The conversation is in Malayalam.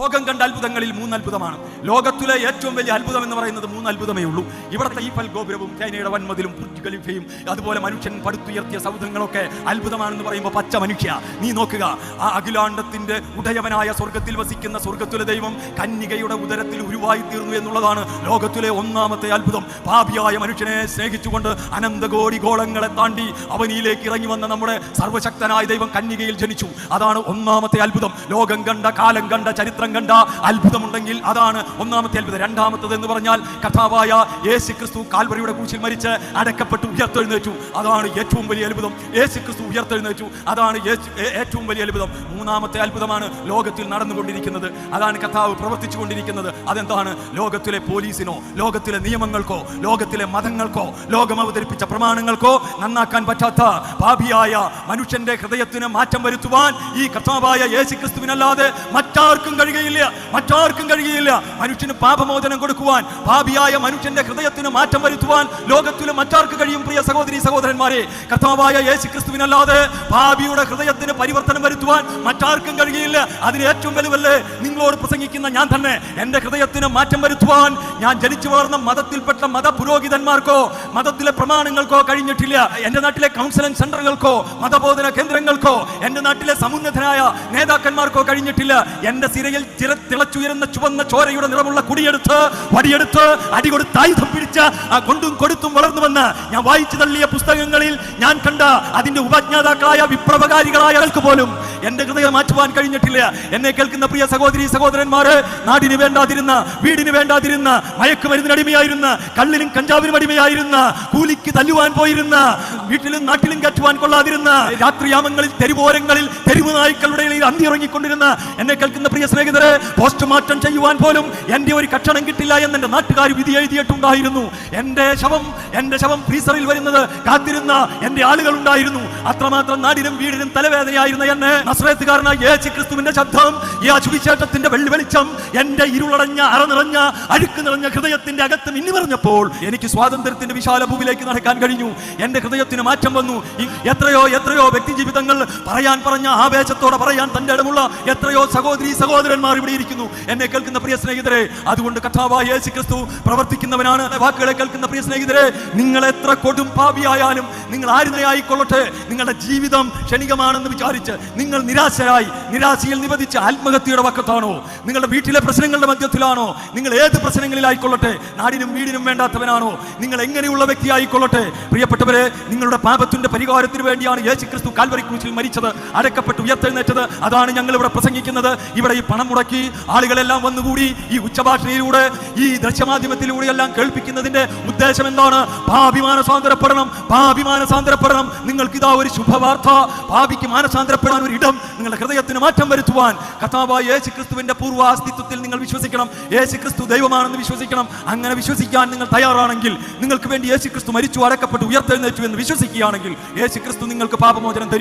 ലോകം കണ്ട അത്ഭുതങ്ങളിൽ മൂന്ന് അത്ഭുതമാണ് ലോകത്തിലെ ഏറ്റവും വലിയ അത്ഭുതം എന്ന് പറയുന്നത് മൂന്ന് അത്ഭുതമേ ഉള്ളൂ. ഇവിടുത്തെ ഈ ഗോപുരവും ചൈനയുടെ വൻമതിലും ഖലീഫയും അതുപോലെ മനുഷ്യൻ പടുത്തുയർത്തിയ സൗധങ്ങളൊക്കെ അത്ഭുതമാണെന്ന് പറയുമ്പോൾ പച്ച മനുഷ്യ. നീ നോക്കുക ആ അഖിലാണ്ടത്തിന്റെ ഉടയവനായ സ്വർഗത്തിൽ വസിക്കുന്ന സ്വർഗത്തിലെ ദൈവം കന്യകയുടെ ഉദരത്തിൽ ഉരുവായി തീർന്നു എന്നുള്ളതാണ് ലോകത്തിലെ ഒന്നാമത്തെ അത്ഭുതം. പാപിയായ മനുഷ്യനെ സ്നേഹിച്ചുകൊണ്ട് അനന്തകോടി ഗോളങ്ങളെ താണ്ടി അവനിയിലേക്ക് ഇറങ്ങി വന്ന നമ്മുടെ സർവശക്തനായ ദൈവം കന്യകയിൽ ജനിച്ചു. അതാണ് ഒന്നാമത്തെ അത്ഭുതം. ലോകം കണ്ട കാലം കണ്ട ചരിത്രം കണ്ട അത്ഭുതമുണ്ടെങ്കിൽ അതാണ് ഒന്നാമത്തെ അത്ഭുതം. രണ്ടാമത്തത് എന്ന് പറഞ്ഞാൽ കഥാവായ യേശു ക്രിസ്തു കാൽവരിയുടെ കുരിശിൽ മരിച്ച് അടക്കപ്പെട്ടു ഉയർത്തെഴുന്നേറ്റു. അതാണ് ഏറ്റവും വലിയ അത്ഭുതം. യേശു ക്രിസ്തു ഉയർത്തെഴുന്നേറ്റു. അതാണ് ഏറ്റവും വലിയ അത്ഭുതം. മൂന്നാമത്തെ അത്ഭുതമാണ് ലോകത്തിൽ നടന്നുകൊണ്ടിരിക്കുന്നത്. അതാണ് കഥാവ് പ്രവർത്തിച്ചു കൊണ്ടിരിക്കുന്നത് അതെന്താണ്? ലോകത്തിലെ പോലീസിനോ ലോകത്തിലെ നിയമങ്ങൾക്കോ ലോകത്തിലെ മതങ്ങൾക്കോ ലോകം അവതരിപ്പിച്ച പ്രമാണങ്ങൾക്കോ നന്നാക്കാൻ പറ്റാത്ത പാപിയായ മനുഷ്യന്റെ ഹൃദയത്തിന് മാറ്റം വരുത്തുവാൻ ഈ കർത്താവായ യേശു ക്രിസ്തുവിനല്ലാതെ മറ്റാർക്കും കഴിയുകയില്ല. മറ്റാർക്കും കഴിയില്ല മനുഷ്യന് പാപമോചനം കൊടുക്കുവാൻ പാപിയായ മനുഷ്യന്റെ ഹൃദയത്തിന് മാറ്റം വരുത്തുവാൻ ലോകത്തിലും മറ്റാർക്ക് കഴിയും പ്രിയ സഹോദരി സഹോദരന്മാരെ? കർത്താവായ യേശു ക്രിസ്തുവിനല്ലാതെ പാപിയുടെ ഹൃദയത്തിന് പരിവർത്തനം വരുത്തുവാൻ മറ്റാർക്കും കഴിയില്ല അതിന് ഏറ്റവും വലുവല്ലേ നിങ്ങളോട് പ്രസംഗിക്കുന്ന ഞാൻ തന്നെ. എന്റെ ഹൃദയത്തിന് മാറ്റം വരുത്തുവാൻ ഞാൻ ജനിച്ചു വളർന്ന മതത്തിൽപ്പെട്ട മത പുരോഹിതന്മാർക്കോ മതത്തിലെ പ്രമാണങ്ങൾക്കോ കഴിഞ്ഞിട്ടില്ല. എന്റെ നാട്ടിലെ കൗൺസിലിംഗ് സെന്ററുകൾക്കോ മതബോധന കേന്ദ്രങ്ങൾക്കോ എന്റെ നാട്ടിലെ സമുന്നതനായ നേതാക്കന്മാർക്കോ കഴിഞ്ഞിട്ടില്ല. എന്റെ സിരയിൽ ചിര തിളച്ചുയരുന്ന ചുവന്ന ചോരയുടെ നിറമുള്ള കുടിയെടുത്ത് വടിയെടുത്ത് അടികൊടുത്ത് ആയുധം പിടിച്ച ആ കൊണ്ടും കൊടുത്തും വളർന്നു വന്ന് ഞാൻ വായിച്ചു തള്ളിയ പുസ്തകങ്ങളിൽ ഞാൻ കണ്ട അതിന്റെ ഉപജ്ഞാതാക്കളായ വിപ്ലവകാരികളായ ആൾക്ക് പോലും എന്റെ ഹൃദയം മാറ്റുവാൻ കഴിഞ്ഞിട്ടില്ല. എന്നെ കേൾക്കുന്ന പ്രിയ സഹോദരി സഹോദരന്മാര് നാടിന് വേണ്ടാതിരുന്ന വീടിന് വേണ്ടാതിരുന്ന മയക്കുമരുന്നിന് അടിമയായിരുന്ന കള്ളിനും കഞ്ചാവിനും അടിമയായിരുന്ന കൂലിക്ക് തല്ലുവാൻ പോയിരുന്ന വീട്ടിലും നാട്ടിലും കയറ്റുവാൻ കൊള്ളാതിരുന്ന രാത്രിയാമങ്ങളിൽ തെരുവോരങ്ങളിൽ തെരുവ് നായ്ക്കളുടെ ഇടയിൽ അന്തിയിറങ്ങിക്കൊണ്ടിരുന്ന എന്നെ കേൾക്കുന്ന പ്രിയ സ്നേഹിതരെ പോസ്റ്റ്മോർട്ടം ചെയ്യുവാൻ പോലും എന്റെ ഒരു കക്ഷണം കിട്ടില്ല എന്ന് എന്റെ നാട്ടുകാർ വിധി എഴുതിയിട്ടുണ്ടായിരുന്നു. എന്റെ ശവം എന്റെ ശവം ഫ്രീസറിൽ വരുന്നത് കാത്തിരുന്ന എന്റെ ആളുകൾ ഉണ്ടായിരുന്നു. അത്രമാത്രം നാടിനും വീടിനും തലവേദനയായിരുന്ന എന്നെ നസ്രയത്തുകാരനായ യേശു ക്രിസ്തുവിന്റെ ശബ്ദം ഈ അശുവിശേഷത്തിന്റെ വെള്ളി വെളിച്ചം എന്റെ ഇരുളടഞ്ഞ അറ നിറഞ്ഞ അഴുക്ക് നിറഞ്ഞ ഹൃദയത്തിന്റെ അകത്ത് മിന്നി പറഞ്ഞപ്പോൾ എനിക്ക് സ്വാതന്ത്ര്യത്തിന്റെ വിശാല ഭൂമിയിലേക്ക് നടക്കാൻ കഴിഞ്ഞു. എന്റെ ഹൃദയത്തിന് മാറ്റം വന്നു. എത്രയോ എത്രയോ വ്യക്തി ജീവിതങ്ങൾ പറയാൻ പറഞ്ഞ ആവേശത്തോടെ പറയാൻ തന്റെ ഇടമുള്ള എത്രയോ സഹോദരി സഹോദരന്മാർ ഇവിടെ ഇരിക്കുന്നു. എന്നെ കേൾക്കുന്ന പ്രിയ സ്നേഹിതരെ അതുകൊണ്ട് കഥാവായ യേശു ക്രിസ്തു പ്രവർത്തിക്കുന്നവനാണ് വാക്കുകളെ കേൾക്കുന്ന പ്രിയ സ്നേഹിതരെ നിങ്ങൾ എത്ര കൊടും പാപിയായാലും നിങ്ങൾ ആയിരുന്നയായിക്കൊള്ളട്ടെ നിങ്ങളുടെ ജീവിതം ക്ഷണികമാണെന്ന് വിചാരിച്ച് നിങ്ങൾ നിരാശരായി നിരാശയിൽ നിവധിച്ച് ആത്മഹത്യയുടെ പക്കത്താണോ നിങ്ങളുടെ വീട്ടിലെ പ്രശ്നങ്ങളുടെ മധ്യത്തിലാണോ? നിങ്ങൾ ഏത് പ്രശ്നങ്ങളിലായിക്കൊള്ളട്ടെ നാടിനും വീടിനും വേണ്ടാത്തവനാണോ? നിങ്ങൾ എങ്ങനെയുള്ള വ്യക്തിയായിക്കൊള്ളട്ടെ പ്രിയപ്പെട്ടവരെ നിങ്ങളുടെ പാപത്തിന്റെ പരിഹാരത്തിന് വേണ്ടിയാണ് യേശു ക്രിസ്തു കാൽവറി ക്രൂശിൽ മരിച്ചത് അടക്കപ്പെട്ട് ഉയർത്തെഴുന്നേറ്റത്. അതാണ് ഞങ്ങൾ ഇവിടെ പ്രസംഗിക്കുന്നത്. ഇവിടെ ഈ പണം മുടക്കി ആളുകളെല്ലാം വന്നുകൂടി ഈ ഉച്ചഭാഷയിലൂടെ ഈ ദൃശ്യമാധ്യമത്തിലൂടെ എല്ലാം കേൾപ്പിക്കുന്നതിന്റെ ഉദ്ദേശം എന്താണ് ഭാഭിമാന സ്വാതന്ത്ര്യപ്പെടണം ഭാഭിമാന സ്വാതന്ത്ര്യപ്പെടണം നിങ്ങൾക്ക് ഇതാ ഒരു ശുഭവാർത്ത. ഭാവിക്ക് മാനസാന്തരപ്പെടാൻ ഒരു ഇടം. നിങ്ങളുടെ ഹൃദയത്തിന് മാറ്റം വരുത്തുവാൻ കഥാവായ യേശു ക്രിസ്തുവിന്റെ പൂർവ അസ്തിത്വത്തിൽ നിങ്ങൾ വിശ്വസിക്കണം. യേശു ക്രിസ്തു ദൈവമാണെന്ന് വിശ്വസിക്കണം. അങ്ങനെ വിശ്വസിക്കാൻ നിങ്ങൾ തയ്യാറാണെങ്കിൽ നിങ്ങൾക്ക് വേണ്ടി യേശു ക്രിസ്തു മരിച്ചു അടക്കപ്പെട്ട് ഉയർത്തെഴുന്നേറ്റു എന്ന് വിശ്വസിക്കുകയാണെങ്കിൽ യേശു ക്രിസ്തു നിങ്ങൾക്ക് പാപമോചനം തരും.